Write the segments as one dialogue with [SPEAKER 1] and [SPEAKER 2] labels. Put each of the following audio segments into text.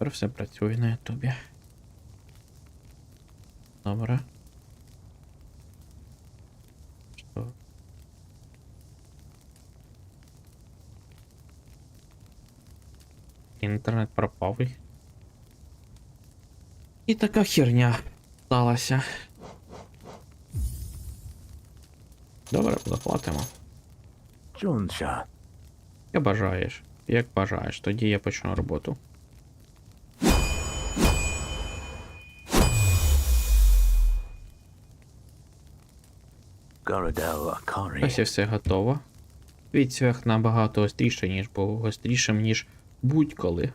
[SPEAKER 1] Тепер все працює на ютубі. Добре. Що? Інтернет пропав. І така херня сталася. Добре, заплатимо.
[SPEAKER 2] Джонша.
[SPEAKER 1] Як бажаєш. Як бажаєш, тоді я почну роботу. Ось і все готово. Твій цвях набагато гостріше, ніж був гострішим, ніж будь-коли.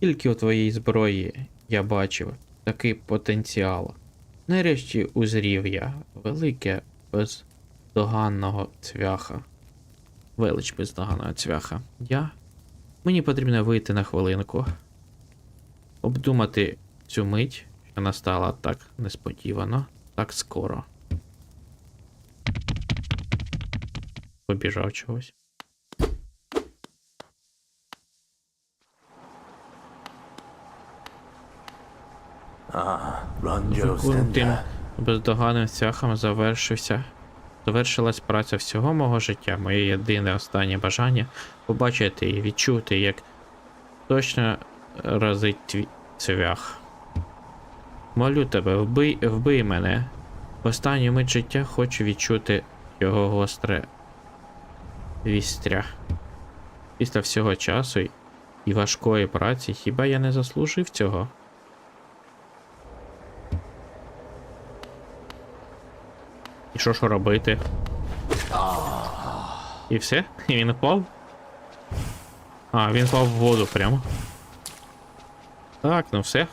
[SPEAKER 1] Тільки у твоїй зброї я бачив такий потенціал. Нарешті узрів я велике бездоганного цвяха. Велич бездоганного цвяха. Я. Мені потрібно вийти на хвилинку. Обдумати цю мить, що настала так несподівано, так скоро. Побіжав чогось. Тим бездоганним цвяхом завершився. Завершилась праця всього мого життя. Моє єдине останнє бажання побачити і відчути, як точно разить твій цвях. Молю тебе, вбий, вбий мене. В останню мить життя хочу відчути його гостре вістря. Після всього часу і важкої праці хіба я не заслужив цього? І що ж робити? І все? І він впав? А, він впав в воду прямо. Так, ну все.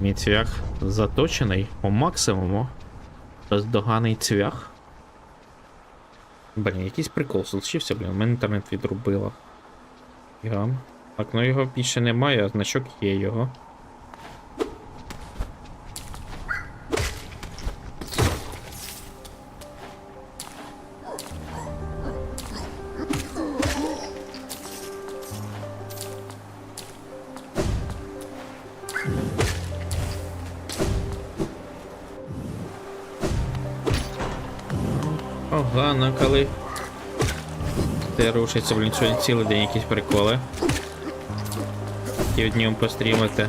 [SPEAKER 1] Мій цвях заточений по максимуму. Бездоганий цвях. Блін, якийсь прикол случився, блін, у мене інтернет відрубило. Я... Так, ну його більше немає, а значок є його. Ти блін, сьогодні цілий день якісь приколи. І днем пострімити.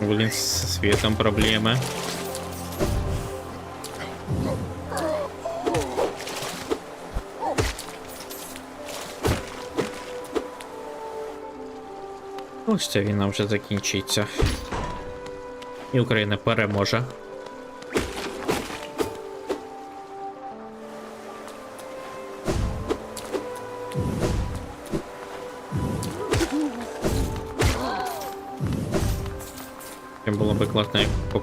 [SPEAKER 1] Блін, з світом проблеми. Ось ця війна вже закінчиться. І Україна переможе.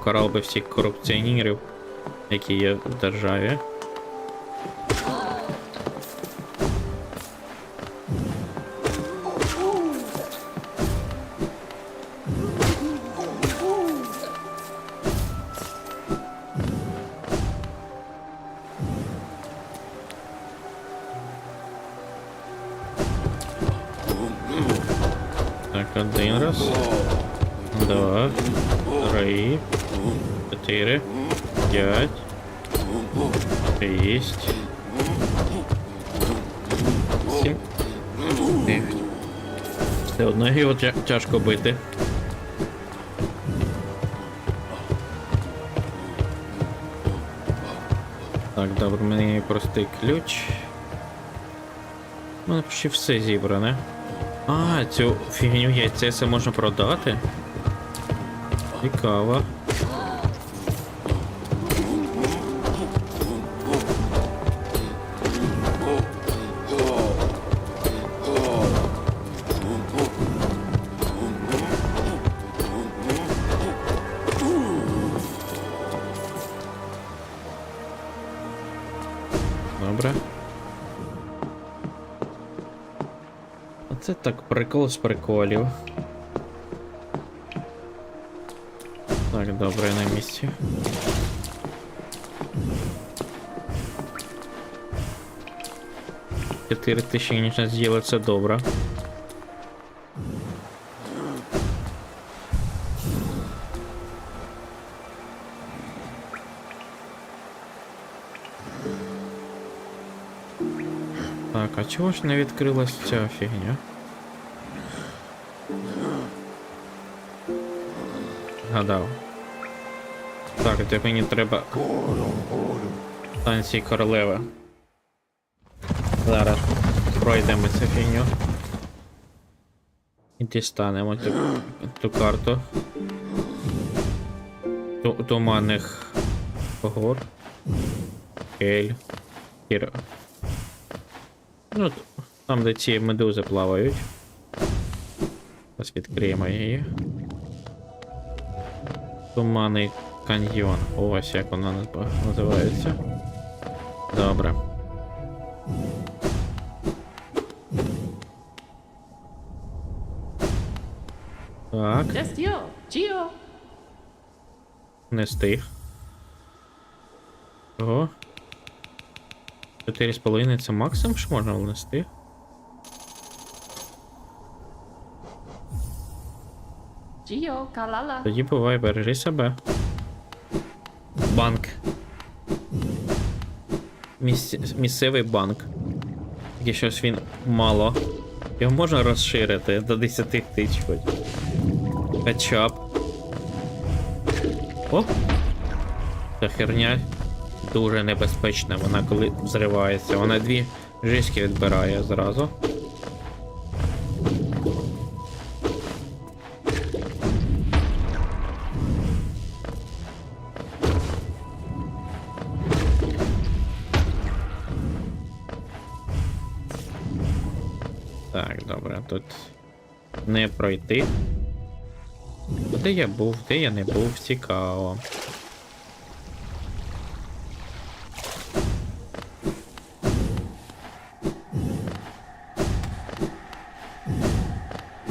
[SPEAKER 1] Покарав би всіх корупціонерів, які є в державі. Так, один раз. Два, три, чотири, п'ять, шість, сім, дев'ять. Все одно його тя- тяжко бити. Так, добре, мені простий ключ. У мене почти все зібране. А, цю фігню яйця це можна продати. Цікаво. Це так прикол з приколів. Так, добре на місці. Чотири тисячі нічна з'їла, це добре. Так, а чого ж не відкрилась ця фігня? Гадав. Так, де мені треба станції королеви. Зараз пройдемо цю фігню. І дістанемо ту, ту карту. Ту, туманних гор. Кель. Кір. Ну, там, де ці медузи плавають. Зараз відкриємо її. Туманний каньйон. Ось як вона наз- називається. Добре. Так, не стих. Ого. 4,5 це максимум, що можна внести.
[SPEAKER 3] Gio, Kalala.
[SPEAKER 1] Тоді бувай, бережи себе. Банк. Міс... Місцевий банк. Тільки щось він мало. Його можна розширити до 10 тисяч хоч. Качап. О! Ця херня дуже небезпечна, вона коли взривається. Вона дві жиськи відбирає зразу. Пройти. Де я був, де я не був, цікаво.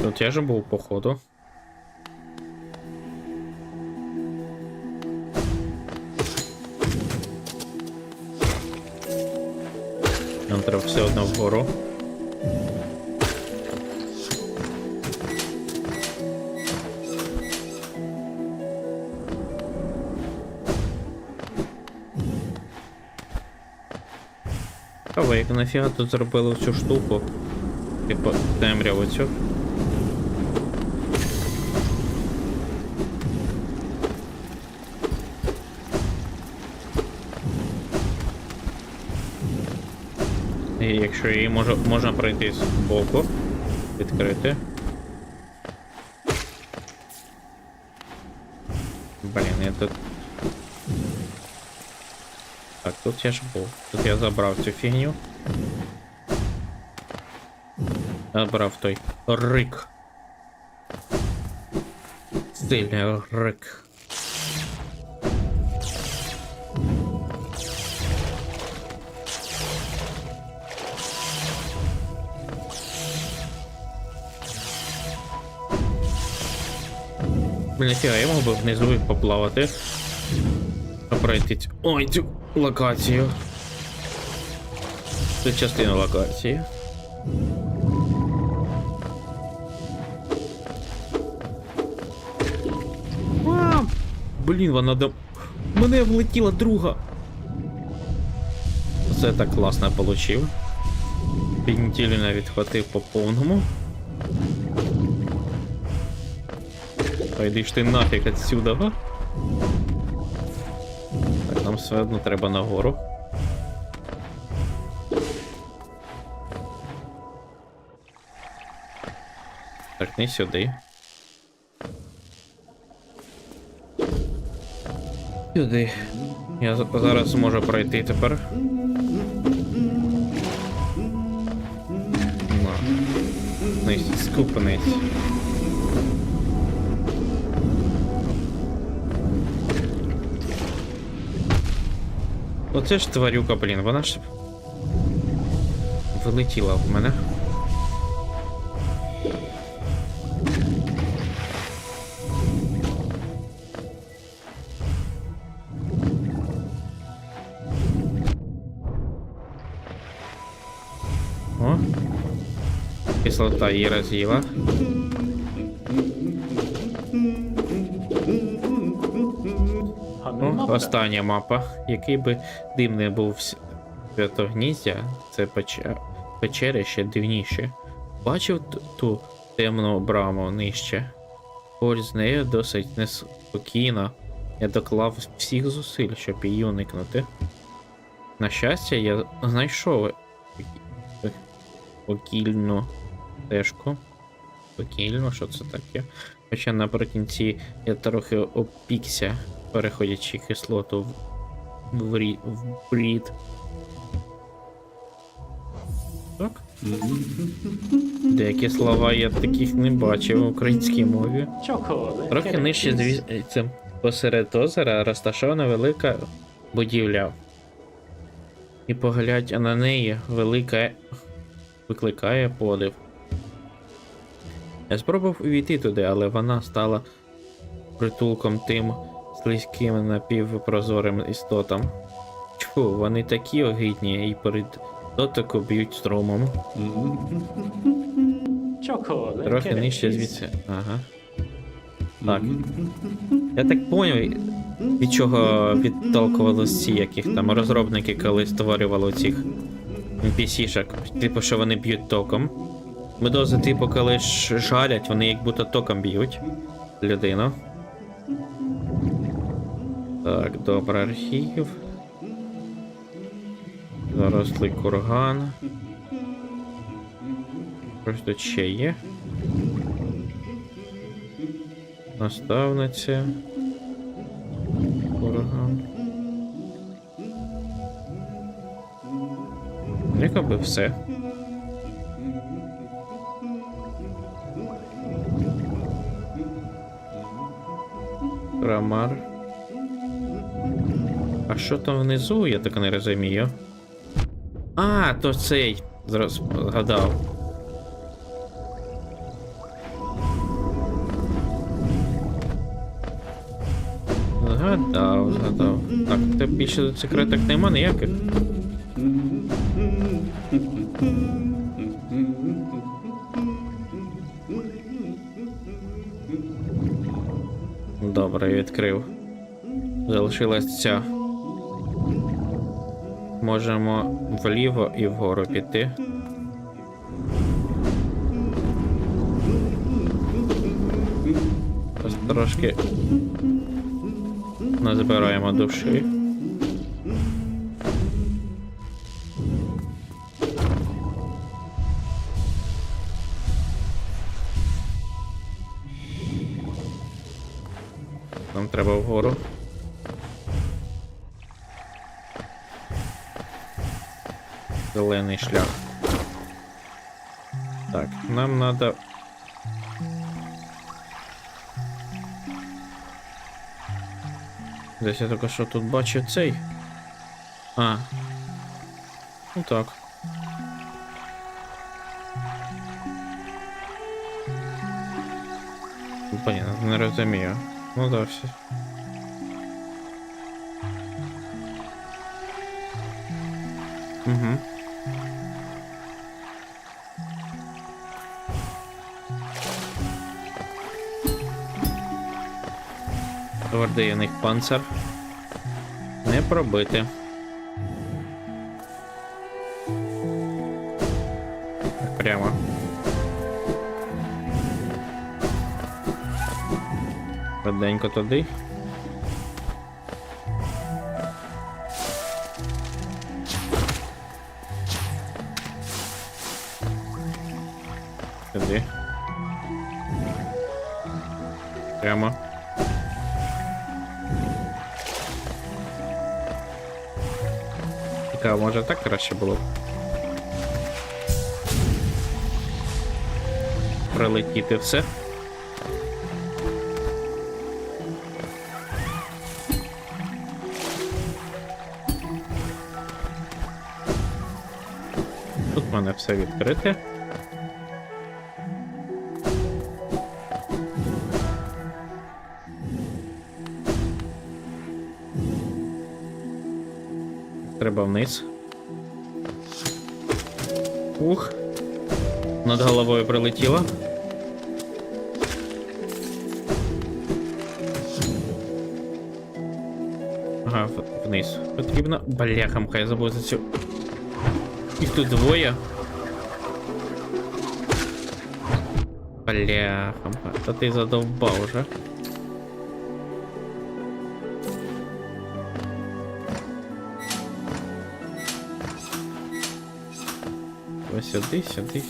[SPEAKER 1] Тут я же був, походу. Нам треба все одно вгору. А як нафіга тут зробили цю штуку? Типу темряву цю. І якщо її може, можна пройти з боку, відкрити. Блін, я тут. Тут я ж був. Тут я забрав цю фігню. Забрав той рик. Сильний рик. Блін, я мог би внизу і. А пройти. Ой, цю локацію. Це частина локації. А, блін, вона до. Мене влетіла друга. Це так класно получив. Навіть хватив по повному. Та йди ж ти нафіг отсюда, га? Нам все одно треба нагору. Так, не сюди. Сюди. Я зараз зможу пройти тепер. На. Нись, Оце ж тварюка, блін, вона ж вилетіла в мене. О. Кислота її роз'їла. Остання мапа. Який би дим не був святогніздя, це печери ще дивніші. Бачив ту темну браму нижче. Поруч з нею досить неспокійно. Я доклав всіх зусиль, щоб її уникнути. На щастя, я знайшов покільну стежку. Покільну, що це таке? Хоча наприкінці я трохи опікся, переходячи кислоту в, рі- в брід. Так? Деякі слова я таких не бачив в українській мові. Трохи нижче звідси посеред озера розташована велика будівля. І поглядь на неї велика викликає подив. Я спробував увійти туди, але вона стала притулком тим слизьким напівпрозорим істотам. Тьфу, вони такі огидні і перед дотику б'ють струмом. Трохи нижче звідси. Ага. Так. Я так поняв, від чого відтолкувалися ці, яких там розробники коли створювали цих NPC-шок. Типу, що вони б'ють током. Медози, типу, коли ж жалять, вони як будто током б'ють людину. Так, добре, архів. Зарослий курган. Щось тут ще є. Наставниця. Курган. Якоби все. Крамар. А що там внизу, я так не розумію. А, то цей. Зараз згадав. Згадав, згадав. Так, та більше до секреток нема ніяких. Добре, відкрив. Залишилась ця. Можемо вліво і вгору піти. Трошки назбираємо душі. Нам треба вгору. Зелений шлях. Так, нам надо. Десь я тільки що тут бачу цей. А. Ну так. Ну, Понятно, не розумію. Ну да, все. Угу. Твердий у них панцир. Не пробити. Прямо. Швиденько туди. Цікаво, може так краще було. Прилетіти все. Тут в мене все відкрите. треба вниз. Ух. Над головою прилетіло. Ага, вниз. Потрібно. Бляхамка, я забув за цю. Їх тут двоє. Бляхамка, та ти задовбав уже. Сюди, сюди.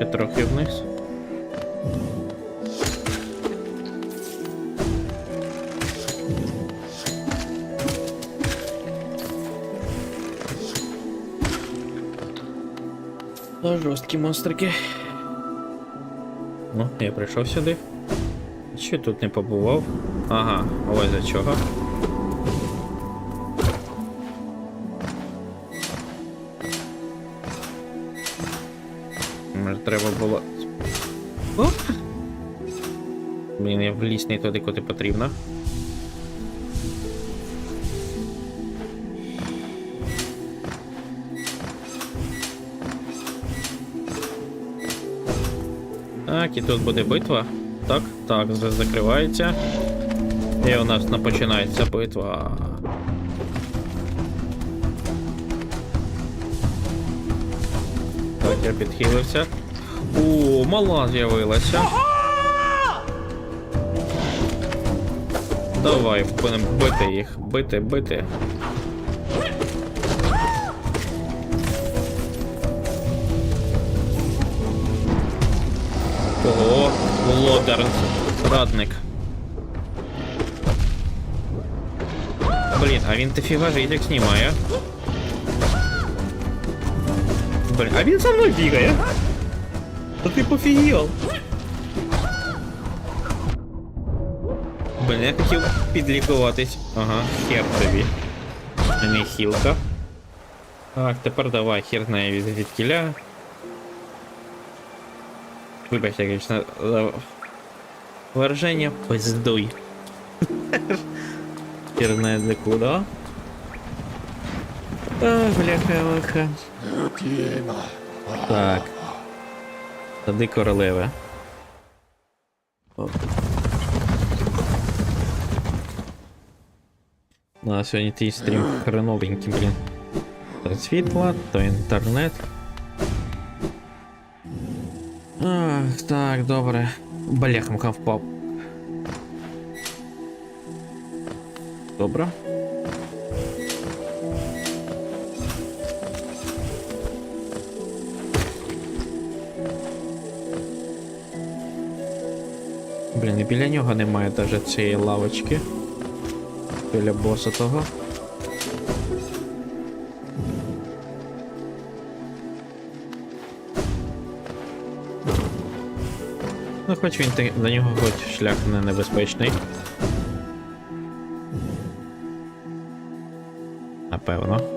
[SPEAKER 1] І трохи вниз. Та жорсткі монстрики. Ну, я прийшов сюди. Чи тут не побував? Ага, ось за чого. Може, треба було. Оп! Блін, я вліз не туди, куди потрібно. Так, і тут буде битва. Так, так, закривається. І у нас починається битва. Так, я підхилився. О, мала з'явилася. Давай, будемо бити їх. Бити, бити. Ого, Лодерн, радник. Блін, а він дофіга житок знімає. Блін, а він за мною бігає. Та ти пофігел. Блін, я хотів підлікуватись. Ага, хер тобі. А не хілка. Так, тепер давай, хер знає від, від кіля. Вибачте, конечно, за выражение пиздуй. Хер знает для куда. А, бляха-муха. Так. Сади королеви. Оп. Ну, а сьогодні твій стрім хреновенький, блін. То світло, то інтернет. Ах, так, добре. Бляхамка впав. Добре. Блін, і біля нього немає навіть цієї лавочки. Біля боса того. Ну, хоч він до нього хоч шлях не небезпечний. Напевно.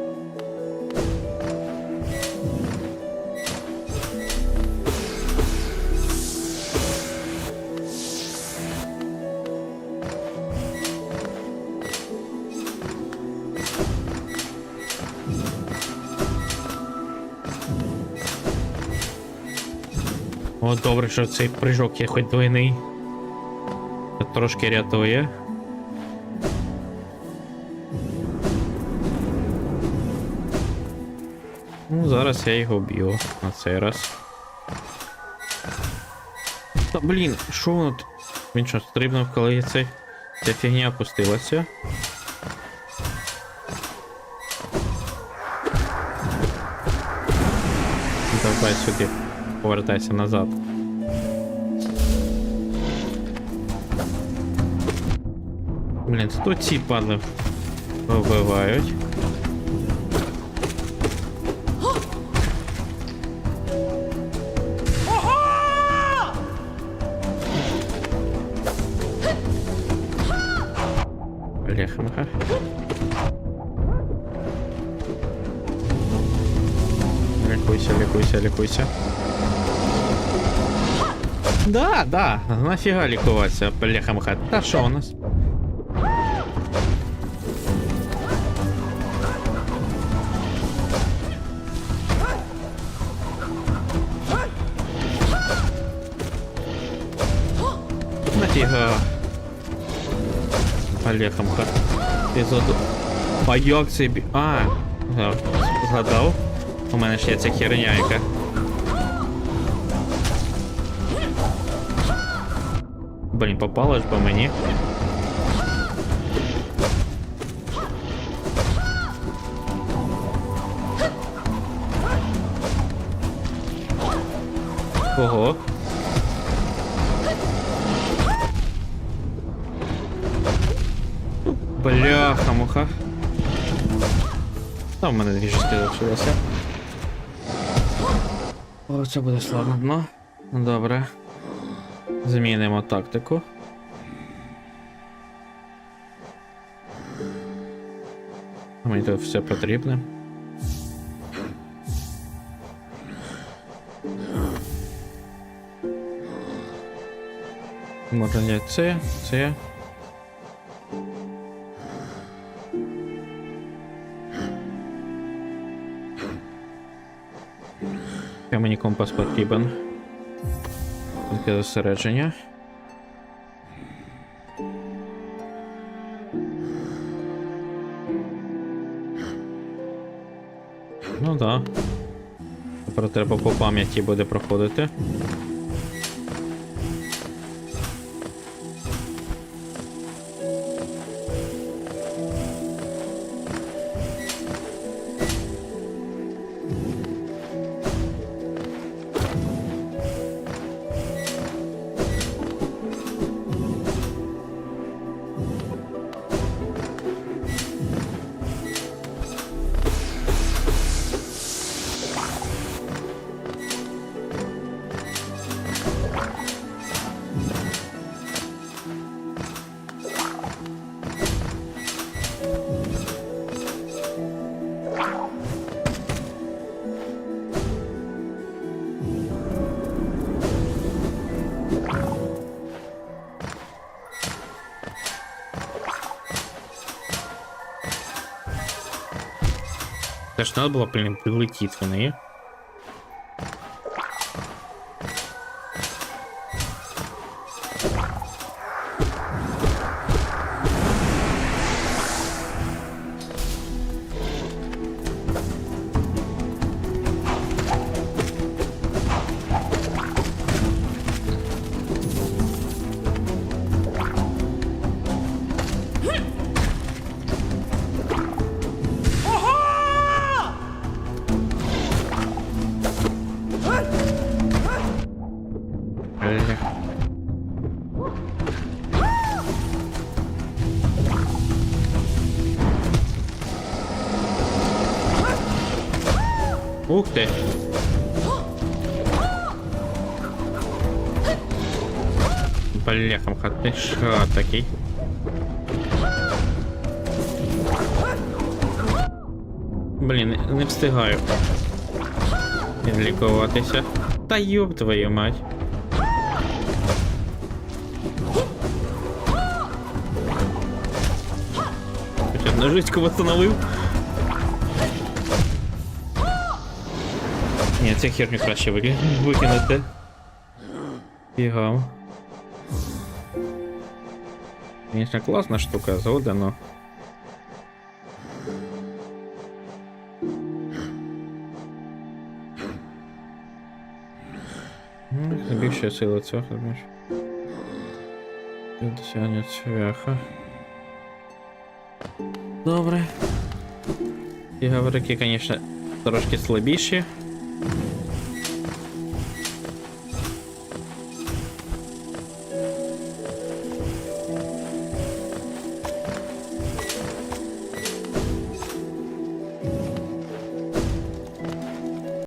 [SPEAKER 1] О, добре, що цей прыжок є хоч двойний. Це Трошки рятує. Ну, зараз я його б'ю на цей раз. Та блін, що воно? т- Він що, стрибнув, коли цей... ця фігня опустилася? Давай сюди. Повертайся назад. Блін, це тут ці падли вбивають. Бляха-муха. Лікуйся, лікуйся, лікуйся. Да, да, нафіга лікуватися, бляха-муха. Та що у нас? Нафіга. Бляха-муха. Ти заду... А як. А, згадав. У мене ж є ця херня, яка Блін, попало ж по мені. Ого. Бляха, муха. Там в мене дві жорстки залишилося. О, це буде складно. Ну, Добре. Змінимо тактику. Мені тут все потрібне. Можна взяти це, це. Ще мені компас потрібен. Таке зосередження. Ну да. Тепер треба по пам'яті буде проходити. Ж треба було, блін, прилетіти в неї. Ух ти. Бляхам ти що такий. Блін, не- встигаю. Лікуватися. Та йоб твою мать. Хоч одну жиську восстановив. Ні, цю херню краще вики- викинути. Бігав. Звісно, класна штука, згода, но. Ну, Більше сили цього, розумієш. Досягнення цвяха. Добре. І гаврики, звісно, трошки слабіші.